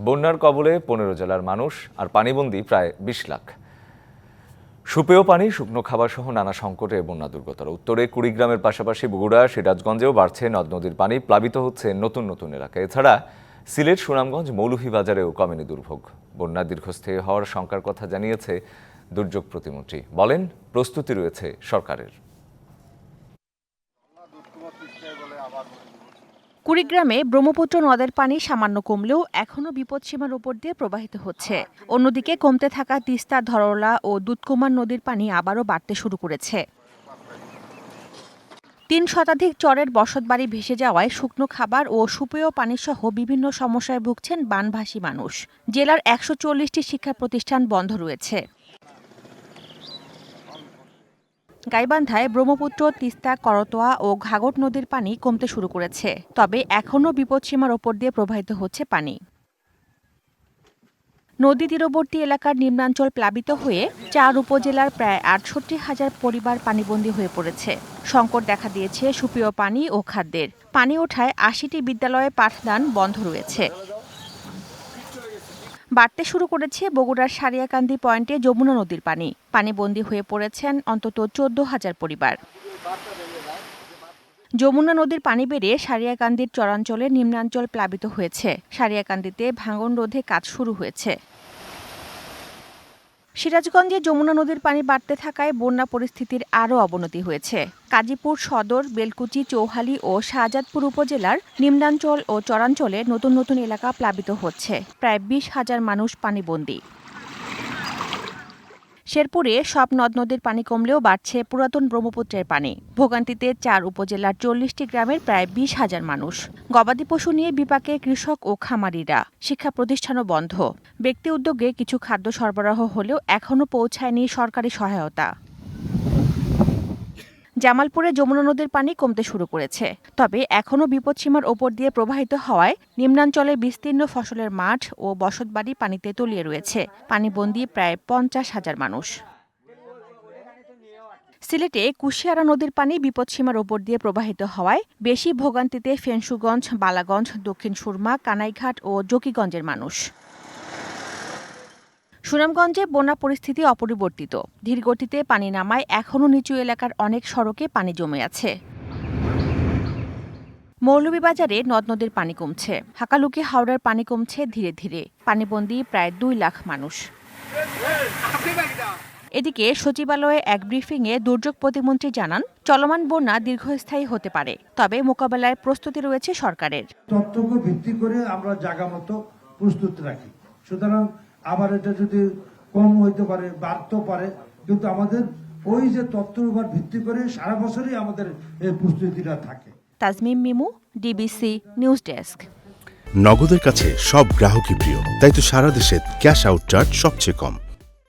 বন্যার কবলে পনেরো জেলার মানুষ আর পানিবন্দী প্রায় বিশ লাখ। সুপেয় পানি, শুকনো খাবার সহ নানা সংকটে বন্যা দুর্গতর। উত্তরে কুড়িগ্রামের পাশাপাশি বগুড়া, সিরাজগঞ্জেও বাড়ছে নদ নদীর পানি, প্লাবিত হচ্ছে নতুন নতুন এলাকা। এছাড়া সিলেট, সুনামগঞ্জ, মৌলভীবাজারেও কমেনি দুর্ভোগ। বন্যা দীর্ঘস্থায়ী হওয়ার শঙ্কার কথা জানিয়েছে দুর্যোগ প্রতিমন্ত্রী। বলেন, প্রস্তুতি রয়েছে সরকারের। কুড়িগ্রামে ব্রহ্মপুত্র নদের পানি সামান্য কমলেও এখনও বিপদসীমার উপর দিয়ে প্রবাহিত হচ্ছে। অন্যদিকে কমতে থাকা তিস্তা, ধরলা ও দুধকুমার নদীর পানি আবারও বাড়তে শুরু করেছে। তিন শতাধিক চরের বসতবাড়ি ভেসে যাওয়ায় শুকনো খাবার ও সুপেয় পানিসহ বিভিন্ন সমস্যায় ভুগছেন বানভাসী মানুষ। জেলার একশো চল্লিশটি শিক্ষা প্রতিষ্ঠান বন্ধ রয়েছে। গাইবান্ধায় ব্রহ্মপুত্র, তিস্তা, করতোয়া ও ঘাগট নদীর পানি কমতে শুরু করেছে। তবে এখনও বিপদসীমার ওপর দিয়ে প্রবাহিত হচ্ছে পানি। নদী তীরবর্তী এলাকার নিম্নাঞ্চল প্লাবিত হয়ে চার উপজেলার প্রায় আটষট্টি হাজার পরিবার পানিবন্দী হয়ে পড়েছে। সংকট দেখা দিয়েছে সুপেয় পানি ও খাদ্যের। পানি ওঠায় আশিটি বিদ্যালয়ে পাঠদান বন্ধ রয়েছে। বাড়তে শুরু করেছে বগুড়ার সারিয়াকান্দি পয়েন্টে যমুনা নদীর পানি। পানিবন্দী হয়ে পড়েছেন অন্তত চোদ্দ হাজার পরিবার। যমুনা নদীর পানি বেড়ে সারিয়াকান্দির চরাঞ্চলে নিম্নাঞ্চল প্লাবিত হয়েছে। সারিয়াকান্দিতে ভাঙন রোধে কাজ শুরু হয়েছে। সিরাজগঞ্জে যমুনা নদীর পানি বাড়তে থাকায় বন্যা পরিস্থিতির আরও অবনতি হয়েছে। কাজীপুর সদর, বেলকুচি, চৌহালি ও শাহজাদপুর উপজেলার নিম্নাঞ্চল ও চরাঞ্চলে নতুন নতুন এলাকা প্লাবিত হচ্ছে। প্রায় বিশ হাজার মানুষ পানিবন্দী। শেরপুরে সব নদ নদীর পানি কমলেও বাড়ছে পুরাতন ব্রহ্মপুত্রের পানি। ভোগান্তিতে চার উপজেলার চল্লিশটি গ্রামের প্রায় বিশ হাজার মানুষ। গবাদি পশু নিয়ে বিপাকে কৃষক ও খামারিরা। শিক্ষা প্রতিষ্ঠানও বন্ধ। ব্যক্তি উদ্যোগে কিছু খাদ্য সরবরাহ হলেও এখনও পৌঁছায়নি সরকারি সহায়তা। জামালপুরে যমুনা নদীর পানি কমতে শুরু করেছে। তবে এখনও বিপদসীমার ওপর দিয়ে প্রবাহিত হওয়ায় নিম্নাঞ্চলে বিস্তীর্ণ ফসলের মাঠ ও বসতবাড়ি পানিতে তলিয়ে রয়েছে। পানিবন্দী প্রায় পঞ্চাশ হাজার মানুষ। সিলেটে কুশিয়ারা নদীর পানি বিপদসীমার ওপর দিয়ে প্রবাহিত হওয়ায় বেশি ভোগান্তিতে ফেনসুগঞ্জ, বালাগঞ্জ, দক্ষিণ সুরমা, কানাইঘাট ও জকিগঞ্জের মানুষ। সুনামগঞ্জে বন্যা পরিস্থিতি অপরিবর্তিত। ধীরগতিতে পানি নামায় এখনও নিচু এলাকার অনেক সড়কে পানি জমে আছে। মৌলভীবাজারে নদ নদীর পানি কমছে। হাকালুকি হাওড়ার পানি কমছে ধীরে ধীরে। পানিবন্দী প্রায় দুই লাখ মানুষ। এদিকে সচিবালয়ে এক ব্রিফিংয়ে দুর্যোগ প্রতিমন্ত্রী জানান, চলমান বন্যা দীর্ঘস্থায়ী হতে পারে, তবে মোকাবেলায় প্রস্তুতি রয়েছে সরকারের। তথ্যকে ভিত্তি করে আমরা জায়গা মতো প্রস্তুত রাখি। সুতরাং আবার এটা যদি কম হইতে পারে বাড়তেও পারে কিন্তু আমাদের ওই যে তথ্যের উপর ভিত্তি করে সারা বছরই আমাদের এই প্রস্তুতিটা থাকে। Tazmim Mimu DBC news desk নগদের কাছে সব গ্রাহকই প্রিয় তাই তো সারা দেশে ক্যাশ আউট চার্জ সবচেয়ে কম।